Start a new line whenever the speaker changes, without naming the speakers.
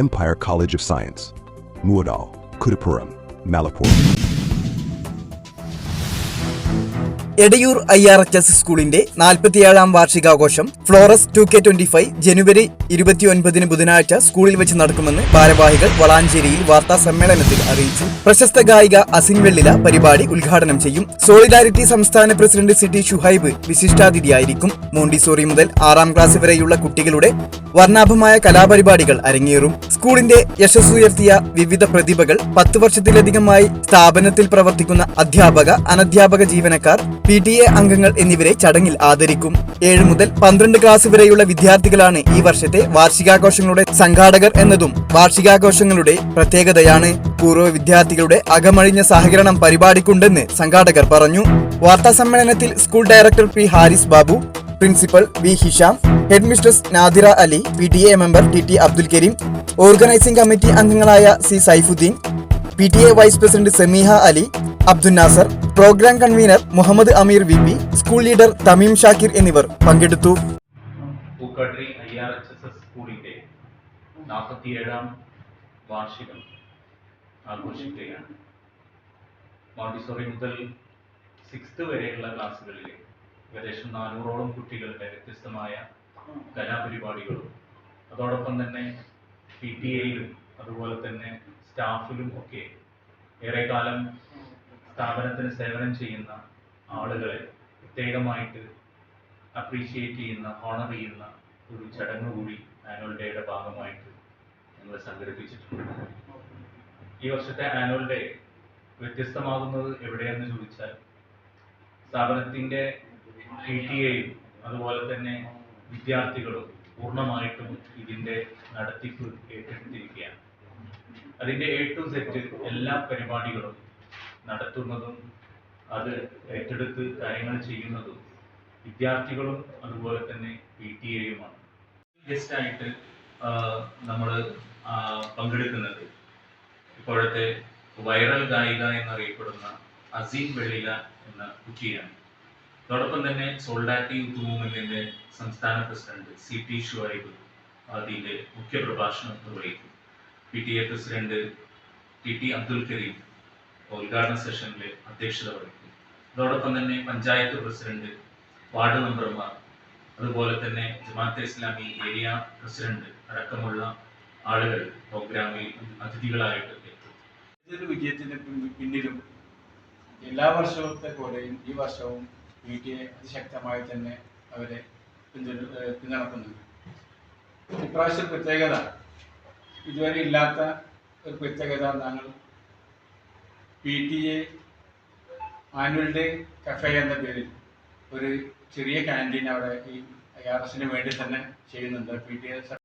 Empire College of Science. Muadal, Kudapuram, Malapur.
Edayur I R H S സ്കൂളിന്റെ നാൽപ്പത്തിയേഴാം വാർഷികാഘോഷം floras two K twenty five ജനുവരി ഇരുപത്തിയൊൻപതിന് ബുധനാഴ്ച സ്കൂളിൽ വെച്ച് നടക്കുമെന്ന് ഭാരവാഹികൾ വളാഞ്ചേരിയിൽ വാർത്താ സമ്മേളനത്തിൽ അറിയിച്ചു പ്രശസ്ത ഗായിക അസിൻ വെള്ളില പരിപാടി ഉദ്ഘാടനം ചെയ്യും സോളിഡാരിറ്റി സംസ്ഥാന പ്രസിഡന്റ് സിറ്റി ഷുഹൈബ് വിശിഷ്ടാതിഥിയായിരിക്കും മോണ്ടിസോറി മുതൽ ആറാം ക്ലാസ് വരെയുള്ള കുട്ടികളുടെ വർണാഭമായ കലാപരിപാടികൾ അരങ്ങേറും സ്കൂളിന്റെ യശസ്സുയർത്തിയ വിവിധ പ്രതിഭകൾ പത്ത് വർഷത്തിലധികമായി സ്ഥാപനത്തിൽ പ്രവർത്തിക്കുന്ന അധ്യാപക അനധ്യാപക ജീവനക്കാർ പി ടി എ അംഗങ്ങൾ എന്നിവരെ ചടങ്ങിൽ ആദരിക്കും. ഏഴ് മുതൽ പന്ത്രണ്ട് ക്ലാസ് വരെയുള്ള വിദ്യാർത്ഥികളാണ് ഈ വർഷത്തെ വാർഷികാഘോഷങ്ങളുടെ സംഘാടകർ എന്നതും വാർഷികാഘോഷങ്ങളുടെ പ്രത്യേകതയാണ്. പൂർവ വിദ്യാർത്ഥികളുടെ അകമഴിഞ്ഞ സഹകരണം പരിപാടിക്കുണ്ടെന്ന് സംഘാടകർ പറഞ്ഞു. വാർത്താ സമ്മേളനത്തിൽ school director P Haris Babu principal V Hisham headmistress Nadira Ali P T A member T T Abdul Kareem organising committee അംഗങ്ങളായ C Saifuddin P T A vice president Sameeha Ali Abdul Nasar programme convener Muhammad Ameer V P school leader Thameem Shakir എന്നിവർ പങ്കെടുത്തു.
Montessori മുതൽ sixth വരെയുള്ള ക്ലാസ്സുകളിൽ ഏകദേശം നാനൂറോളം കുട്ടികളുടെ വ്യത്യസ്തമായ കലാപരിപാടികളും അതോടൊപ്പം തന്നെ പി ടി എയിലും അതുപോലെ തന്നെ സ്റ്റാഫിലും ഒക്കെ ഏറെക്കാലം സ്ഥാപനത്തിന് സേവനം ചെയ്യുന്ന ആളുകളെ പ്രത്യേകമായിട്ട് അപ്രീഷിയേറ്റ് ചെയ്യുന്ന ഹോണർ ചെയ്യുന്ന ഒരു ചടങ്ങ് കൂടി ആനുവൽ ഡേയുടെ ഭാഗമായിട്ട് ഞങ്ങൾ സംഘടിപ്പിച്ചിട്ടുണ്ട്. ഈ വർഷത്തെ ആനുവൽ ഡേ വ്യത്യസ്തമാകുന്നത് എവിടെയെന്ന് ചോദിച്ചാൽ സ്ഥാപനത്തിന്റെ പി ടി എയും അതുപോലെ തന്നെ വിദ്യാർത്ഥികളും പൂർണമായിട്ടും ഇതിന്റെ നടത്തിപ്പ് ഏറ്റെടുത്തിരിക്കുകയാണ്. അതിന്റെ എ ടു സെറ്റ് എല്ലാ പരിപാടികളും നടത്തുന്നതും അത് ഏറ്റെടുത്ത് കാര്യങ്ങൾ ചെയ്യുന്നതും വിദ്യാർത്ഥികളും അതുപോലെ തന്നെ പി ടി എയുമാണ്. ഗസ്റ്റ് ആയിട്ട് നമ്മൾ പങ്കെടുക്കുന്നത് ഇപ്പോഴത്തെ വൈറൽ ഗായിക എന്നറിയപ്പെടുന്ന അസീം വെള്ളില എന്ന കുട്ടിയാണ്. അതോടൊപ്പം തന്നെ സോൾഡാറ്റി യൂത്ത് മൂവ്മെന്റിന്റെ സംസ്ഥാന പ്രസിഡന്റ് സി ടി ഷുഹൈബ് അതിന്റെ മുഖ്യ പ്രഭാഷണം നിർവഹിക്കും. P T A president T T Abdul Kareem ഉദ്ഘാടന സെഷനിൽ അധ്യക്ഷത വഹിക്കും. അതോടൊപ്പം തന്നെ പഞ്ചായത്ത് പ്രസിഡന്റ് വാർഡ് മെമ്പർമാർ അതുപോലെ തന്നെ ജമാഅത്ത് ഇസ്ലാമി ഏരിയ പ്രസിഡന്റ് അടക്കമുള്ള ആളുകൾ പ്രോഗ്രാമിൽ അതിഥികളായിട്ട് എത്തും.
ഇതൊരു വിജയത്തിന് പിന്നിലും എല്ലാ വർഷത്തെ പോലെയും ഈ വർഷവും എ അതിശക്തമായി തന്നെ അവരെ പിന്തുണ പിന്തുണക്കുന്നുണ്ട്. ഇപ്രാവശ്യം പ്രത്യേകത ഇതുവരെ ഇല്ലാത്ത ഒരു പ്രത്യേകത ഞങ്ങൾ P T A annual day cafe എന്ന പേരിൽ ഒരു ചെറിയ ക്യാന്റീൻ അവിടെ ഈ ഐ ആർ എസിന് വേണ്ടി തന്നെ ചെയ്യുന്നുണ്ട്. P T A